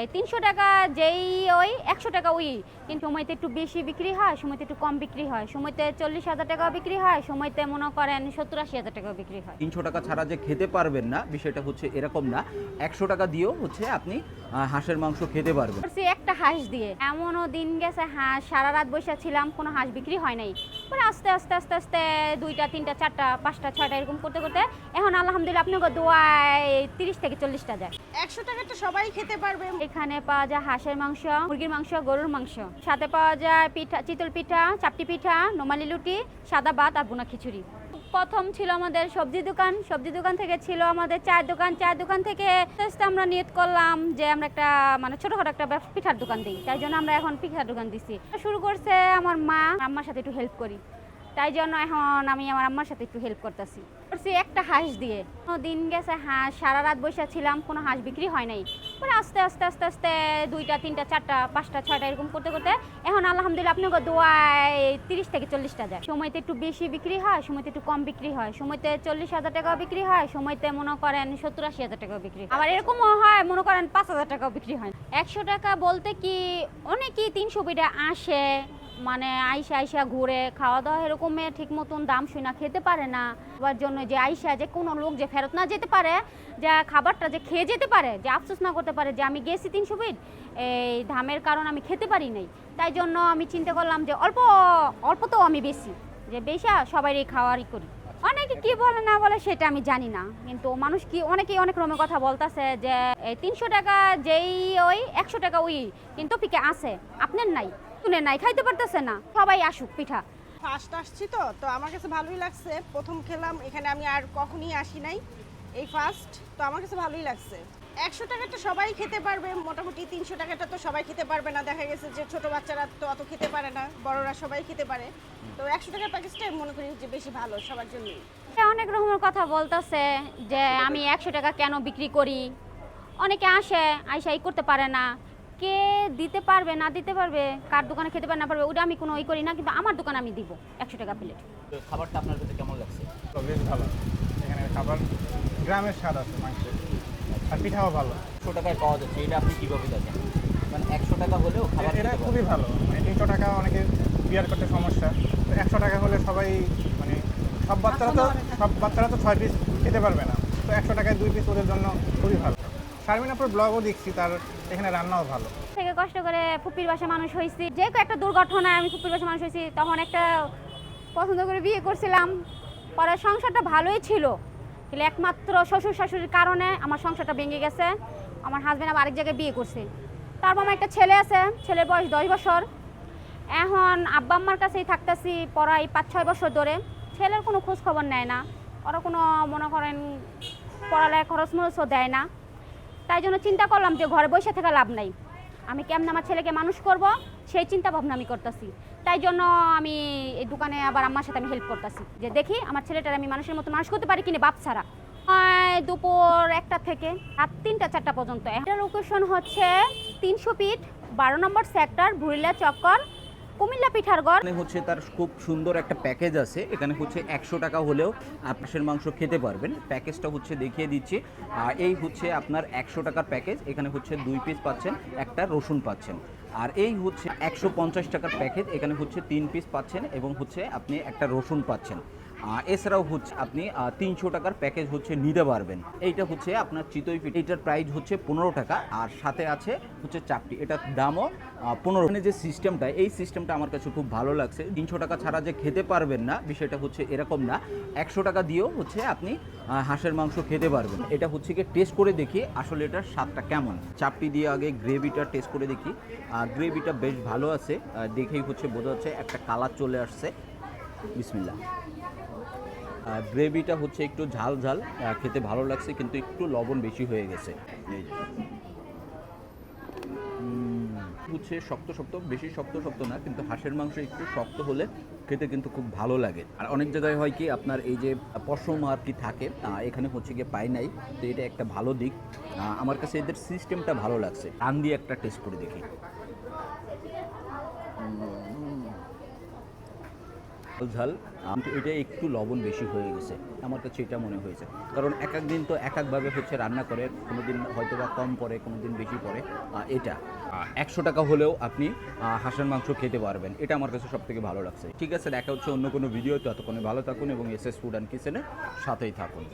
এই তিনশো টাকা যেই ওই একশো টাকা ওই। কিন্তু সময়তে একটু বেশি বিক্রি হয় সময়তে একটু কম বিক্রি হয়। সময়তে চল্লিশ হাজার টাকাও বিক্রি হয় সময়তে মনে করেন সত্তর আশি হাজার টাকাও বিক্রি হয়। তিনশো টাকা ছাড়া যে খেতে পারবেন না বিষয়টা হচ্ছে এরকম না। একশো টাকা দিয়েও হচ্ছে আপনি হাঁসের মাংস খেতে পারবেন। একটা হাঁস দিয়ে। এমনও দিন গেছে হাঁস সারা রাত বসে ছিলাম কোনো হাঁস বিক্রি হয় নাই। পরে আস্তে আস্তে আস্তে আস্তে দুইটা তিনটা চারটা পাঁচটা ছয়টা এরকম করতে করতে এখন আলহামদুলিল্লাহ আপনাকে দোয়ায় তিরিশ থেকে চল্লিশটা যায় একশো টাকা তো সবাই খেতে পারবে। এখানে পাওয়া যায় হাঁসের মাংস মুরগির মাংস গরুর মাংস। সাথে পাওয়া যায় পিঠা চিতল পিঠা চাপটি পিঠা নোমালি লুটি সাদা ভাত আর বোনা খিচুড়ি। প্রথম ছিল আমাদের সবজি দোকান। সবজি দোকান থেকে ছিল আমাদের চায়ের দোকান। চায়ের দোকান থেকে আমরা নিয়ত করলাম যে আমরা একটা মানে ছোটখাটো একটা পিঠার দোকান দিই। তাই জন্য আমরা এখন পিঠার দোকান দিছি। শুরু করছে আমার মা, আম্মার সাথে একটু হেল্প করি। তাই জন্য এখন আমি আমার আম্মার সাথে একটু হেল্প করতেছি। করছি একটা হাঁস দিয়ে। দিন গেছে হাঁস, সারা রাত বসে ছিলাম, কোনো হাঁস বিক্রি হয় নাই। পরে আস্তে আস্তে আস্তে আস্তে দুইটা, তিনটা, চারটা, পাঁচটা, ছয়টা এরকম করতে করতে এখন আলহামদুলিল্লাহ আপনাকে দোয়ায় তিরিশ থেকে চল্লিশটা যায় সময়তে একটু বেশি বিক্রি হয়, সময়তে একটু কম বিক্রি হয়, সময়তে চল্লিশ হাজার টাকাও বিক্রি হয়, সময়তে মনে করেন সত্তর আশি হাজার টাকাও বিক্রি হয়। আবার এরকমও হয়, মনে করেন পাঁচ হাজার টাকাও বিক্রি হয় একশো টাকা বলতে কি অনেকেই তিনশো বিটা আসে মানে আইসা আইসা ঘুরে খাওয়া দাওয়া এরকমে ঠিক মতন দাম শুনা খেতে পারে না। হওয়ার জন্য যে আইসা যে কোনো লোক যে ফেরত না যেতে পারে, যে খাবারটা যে খেয়ে যেতে পারে, যে আফসোস না করতে পারে যে আমি গেছি তিনশো ফিট এই ধামের কারণ আমি খেতে পারি নাই। তাই জন্য আমি চিন্তা করলাম যে অল্প অল্প তো আমি বেশি, যে বেশা সবাই খাওয়ারই করি। অনেকে কি বলে না বলে সেটা আমি জানি না, কিন্তু মানুষ কি অনেকেই অনেক রকমের কথা বলতেছে যে তিনশো টাকা যেই ওই একশো টাকা ওই কিন্তু পিকে আছে, আপনার নাই। শুনে নাই খাইতে পারতেছে না। সবাই আসুক পিঠা। ফার্স্ট আসছি তো তো আমার কাছে ভালোই লাগছে। প্রথম খেলাম এখানে আমি আর কখনই আসি নাই। এই ফার্স্ট তো আমার কাছে ভালোই লাগছে। একশো টাকাটা সবাই খেতে পারবে মোটামুটি তিনশো টাকাটা তো সবাই খেতে পারবে না। দেখা গেছে যে ছোট বাচ্চারা তো অত খেতে পারে না বড়রা সবাই খেতে পারে। তো একশো টাকার প্যাকেজটাই মনে করি যে বেশি ভালো সবার জন্যই। অনেক রকমের কথা বলতেছে যে আমি একশো টাকা কেন বিক্রি করি? অনেকে আসে আইসা ই করতে পারে না। কে দিতে পারবে না দিতে পারবে কার দোকানে খেতে পারে না পারবে ওটা আমি কোনো ই করি না কিন্তু আমার দোকানে আমি দিব একশো টাকা প্লেট খাবারটা আপনার কাছে কেমন লাগছে? তো বেশ ভালো। এখানে খাবার গ্রামের স্বাদ আছে মাংসের। আর পিঠাও ভালো। একশো টাকায় পাওয়া যাচ্ছে এটা আপনি কীভাবে দেখেন? মানে একশো টাকা হলেও খাবার এটা খুবই ভালো। মানে তিনশো টাকা অনেকে বিয়ার করতে সমস্যা। তো একশো টাকা হলে সবাই মানে সব বাচ্চারা তো সব বাচ্চারা তো ছয় পিস খেতে পারবে না। তো একশো টাকায় দুই পিস ওদের জন্য খুবই ভালো। শারমিনাপুর ব্লগও দেখছি, তার এখানে রান্নাও ভালো। থেকে কষ্ট করে ফুপির বাসা মানুষ হয়েছি। যে একটা দুর্ঘটনায় আমি ফুপির বাসা মানুষ হয়েছি, তখন একটা পছন্দ করে বিয়ে করছিলাম। পরে সংসারটা ভালোই ছিল। কিন্তু একমাত্র শ্বশুর শাশুড়ির কারণে আমার সংসারটা ভেঙে গেছে। আমার হাজব্যান্ড আবার আরেক জায়গায় বিয়ে করছে। তারপর আমার একটা ছেলে আছে, ছেলের বয়স দশ বছর। এখন আব্বা আম্মার কাছেই থাকতেছি পড়াই পাঁচ, ছয় বছর ধরে। ছেলের কোনো খোঁজ খবর নেয় না। ওরা কোনো মনে করেন পড়ালেখা খরচ মরচও দেয় না। তাই জন্য চিন্তা করলাম যে ঘরে বসে থেকে লাভ নাই। আমি কেমন আমার ছেলেকে মানুষ করব? সেই চিন্তা ভাবনা আমি করতেছি। তাই জন্য আমি এই দোকানে আবার আমার সাথে আমি হেল্প করতেছি। যে দেখি, আমার ছেলেটার আমি মানুষের মতো মানুষ করতে পারি কিনা বাপ ছাড়া। দুপুর একটা থেকে রাত তিনটা, চারটা পর্যন্ত। একটা লোকেশন হচ্ছে তিনশো ফিট, বারো নম্বর সেক্টর ভুরিলা চক্কর কুমিল্লা পিঠারগড় এখানে হচ্ছে তার খুব সুন্দর একটা প্যাকেজ আছে। এখানে হচ্ছে একশো টাকা হলেও আপনার মাংস খেতে পারবেন। প্যাকেজটা হচ্ছে দেখিয়ে দিচ্ছি। আর এই হচ্ছে আপনার একশো টাকার প্যাকেজ। এখানে হচ্ছে দুই পিস পাচ্ছেন, একটা রসুন পাচ্ছেন। আর এই হচ্ছে একশো পঞ্চাশ টাকার প্যাকেজ। এখানে হচ্ছে তিন পিস পাচ্ছেন এবং হচ্ছে আপনি একটা রসুন পাচ্ছেন। এছাড়াও হচ্ছে আপনি তিনশো টাকার প্যাকেজ হচ্ছে নিতে পারবেন। এইটা হচ্ছে আপনার চিতই পিঠ। এইটার প্রাইস হচ্ছে পনেরো টাকা, আর সাথে আছে হচ্ছে চারটি। এটার দামও পনেরো মানে যে সিস্টেমটা এই সিস্টেমটা আমার কাছে খুব ভালো লাগছে। তিনশো টাকা ছাড়া যে খেতে পারবেন না, বিষয়টা হচ্ছে এরকম না। একশো টাকা দিয়েও হচ্ছে আপনি হাঁসের মাংস খেতে পারবেন। এটা হচ্ছে কি টেস্ট করে দেখি আসলে এটার স্বাদটা কেমন। চাপটি দিয়ে আগে গ্রেভিটা টেস্ট করে দেখি। গ্রেভিটা বেশ ভালো আছে। দেখেই হচ্ছে বোঝা যাচ্ছে একটা কালার চলে আসছে। বিসমিল্লা গ্রেভিটা হচ্ছে একটু ঝাল ঝাল খেতে ভালো লাগছে কিন্তু একটু লবণ বেশি হয়ে গেছে। হচ্ছে শক্ত শক্ত, বেশি শক্ত শক্ত না, কিন্তু হাঁসের মাংস একটু শক্ত হলে খেতে কিন্তু খুব ভালো লাগে। আর অনেক জায়গায় হয় কি, আপনার এই যে পশম আর কি থাকে এখানে হচ্ছে গিয়ে পাই নাই, তো এটা একটা ভালো দিক। আমার কাছে এদের সিস্টেমটা ভালো লাগছে। টান দিয়ে একটা টেস্ট করে দেখি। ঝাল কিন্তু এটা একটু লবণ বেশি হয়ে গেছে। আমার কাছে এটা মনে হয়েছে। কারণ এক এক দিন তো এক একভাবে হচ্ছে রান্না করে কোনো দিন হয়তো বা কম পড়ে কোনো দিন বেশি পড়ে এটা। একশো টাকা হলেও আপনি হাঁসের মাংস খেতে পারবেন। এটা আমার কাছে সব থেকে ভালো লাগছে। ঠিক আছে, দেখা হচ্ছে অন্য কোনো ভিডিও ততক্ষণে ভালো থাকুন এবং এস এস ফুড অ্যান্ড কিচেনের সাথেই থাকুন।